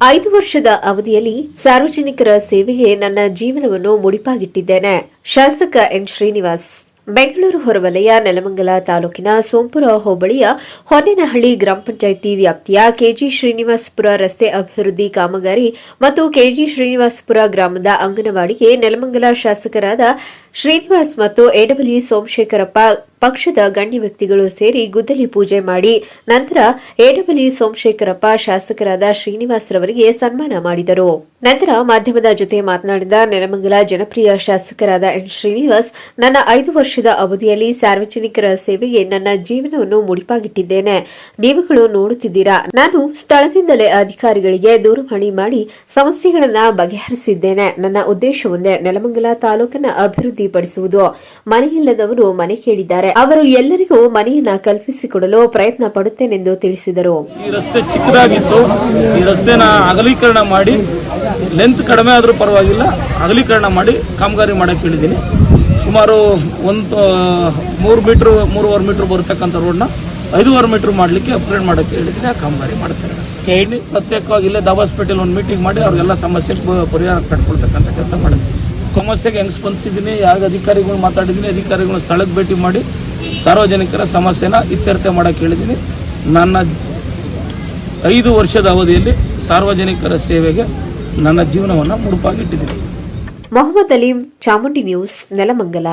ಐದು ವರ್ಷದ ಅವಧಿಯಲ್ಲಿ ಸಾರ್ವಜನಿಕರ ಸೇವೆಗೆ ನನ್ನ ಜೀವನವನ್ನು ಮುಡಿಪಾಗಿಟ್ಟಿದ್ದೇನೆ. ಶಾಸಕ ಎನ್. ಶ್ರೀನಿವಾಸ್, ಬೆಂಗಳೂರು ಹೊರವಲಯ, ನೆಲಮಂಗಲ ತಾಲೂಕಿನ ಸೋಂಪುರ ಹೋಬಳಿಯ ಹೊನ್ನೇನಹಳ್ಳಿ ಗ್ರಾಮ ಪಂಚಾಯಿತಿ ವ್ಯಾಪ್ತಿಯ ಕೆಜಿ ಶ್ರೀನಿವಾಸಪುರ ರಸ್ತೆ ಅಭಿವೃದ್ಧಿ ಕಾಮಗಾರಿ ಮತ್ತು ಕೆಜಿ ಶ್ರೀನಿವಾಸಪುರ ಗ್ರಾಮದ ಅಂಗನವಾಡಿಗೆ ನೆಲಮಂಗಲ ಶಾಸಕರಾದ ಶ್ರೀನಿವಾಸ್ ಮತ್ತು ಎಡಬಲಿ ಸೋಮಶೇಖರಪ್ಪ ಪಕ್ಷದ ಗಣ್ಯ ವ್ಯಕ್ತಿಗಳು ಸೇರಿ ಗುದ್ದಲಿ ಪೂಜೆ ಮಾಡಿ ನಂತರ ಏಡಬಲಿ ಸೋಮಶೇಖರಪ್ಪ ಶಾಸಕರಾದ ಶ್ರೀನಿವಾಸ್ ರವರಿಗೆ ಸನ್ಮಾನ ಮಾಡಿದರು. ನಂತರ ಮಾಧ್ಯಮದ ಜೊತೆ ಮಾತನಾಡಿದ ನೆಲಮಂಗಲ ಜನಪ್ರಿಯ ಶಾಸಕರಾದ ಎನ್ ಶ್ರೀನಿವಾಸ್, ನನ್ನ ಐದು ವರ್ಷದ ಅವಧಿಯಲ್ಲಿ ಸಾರ್ವಜನಿಕರ ಸೇವೆಗೆ ನನ್ನ ಜೀವನವನ್ನು ಮುಡಿಪಾಗಿಟ್ಟಿದ್ದೇನೆ. ನೀವುಗಳು ನೋಡುತ್ತಿದ್ದೀರಾ? ನಾನು ಸ್ಥಳದಿಂದಲೇ ಅಧಿಕಾರಿಗಳಿಗೆ ದೂರವಾಣಿ ಮಾಡಿ ಸಮಸ್ಯೆಗಳನ್ನು ಬಗೆಹರಿಸಿದ್ದೇನೆ. ನನ್ನ ಉದ್ದೇಶವೊಂದೇ ನೆಲಮಂಗಲ ತಾಲೂಕಿನ ತಾಲೂಕನ್ನ ಅಭಿವೃದ್ಧಿಪಡಿಸುವುದು ಮನೆಯಿಲ್ಲದವರು ಮನೆ ಕೇಳಿದ್ದಾರೆ. ಅವರು ಎಲ್ಲರಿಗೂ ಮನೆಯನ್ನ ಕಲ್ಪಿಸಿಕೊಡಲು ಪ್ರಯತ್ನ ಪಡುತ್ತೇನೆಂದು ತಿಳಿಸಿದರು. ಈ ರಸ್ತೆ ಚಿಕ್ಕದಾಗಿತ್ತು. ಈ ರಸ್ತೆನ ಅಗಲೀಕರಣ ಮಾಡಿ ಲೆಂತ್ ಕಡಿಮೆ ಆದರೂ ಪರವಾಗಿಲ್ಲ, ಅಗಲೀಕರಣ ಮಾಡಿ ಕಾಮಗಾರಿ ಮಾಡಕ್ಕೆ ಹೇಳಿದ್ದೀನಿ. ಸುಮಾರು ಒಂದು ಮೂರು ಮೀಟ್ರ್, ಮೂರುವರೆ ಮೀಟ್ರ್ ಬರತಕ್ಕಂಥ ರೋಡ್ನ ಐದುವರೆ ಮೀಟ್ರ್ ಮಾಡಲಿಕ್ಕೆ ಅಪ್ಗ್ರೇಡ್ ಮಾಡಕ್ಕೆ ಹೇಳಿದ್ದೀನಿ. ಆ ಕಾಮಗಾರಿ ಮಾಡ್ತಾರೆ ಪ್ರತ್ಯೇಕವಾಗಿ ಇಲ್ಲೇ ದಾಬಾಸ್ಪೇಟೆಲ್ ಒಂದು ಮೀಟಿಂಗ್ ಮಾಡಿ ಅವ್ರಿಗೆಲ್ಲ ಸಮಸ್ಯೆ ಪರಿಹಾರ ಕಟ್ಕೊಳ್ತಕ್ಕಂಥ ಕೆಲಸ ಮಾಡಿಸ್ತೀನಿ. ಸಮಸ್ಯೆಗೆ ಹೆಂಗ್ ಸ್ಪಂದಿಸಿದ್ದೀನಿ ಯಾರು ಅಧಿಕಾರಿಗಳು ಮಾತಾಡಿದ್ದೀನಿ ಅಧಿಕಾರಿಗಳು ಸ್ಥಳಕ್ಕೆ ಭೇಟಿ ಮಾಡಿ ಸಾರ್ವಜನಿಕರ ಸಮಸ್ಯೆನ ಇತ್ಯರ್ಥ ಮಾಡೋಕ್ಕೆ ಹೇಳಿದ್ದೀನಿ ನನ್ನ ಐದು ವರ್ಷದ ಅವಧಿಯಲ್ಲಿ ಸಾರ್ವಜನಿಕರ ಸೇವೆಗೆ ನನ್ನ ಜೀವನವನ್ನು ಮುಡುಪಾಗಿಟ್ಟಿದ್ದೀನಿ ಮೊಹಮ್ಮದ್ ಅಲೀಂ, ಚಾಮುಂಡಿ ನ್ಯೂಸ್, ನೆಲಮಂಗಲ.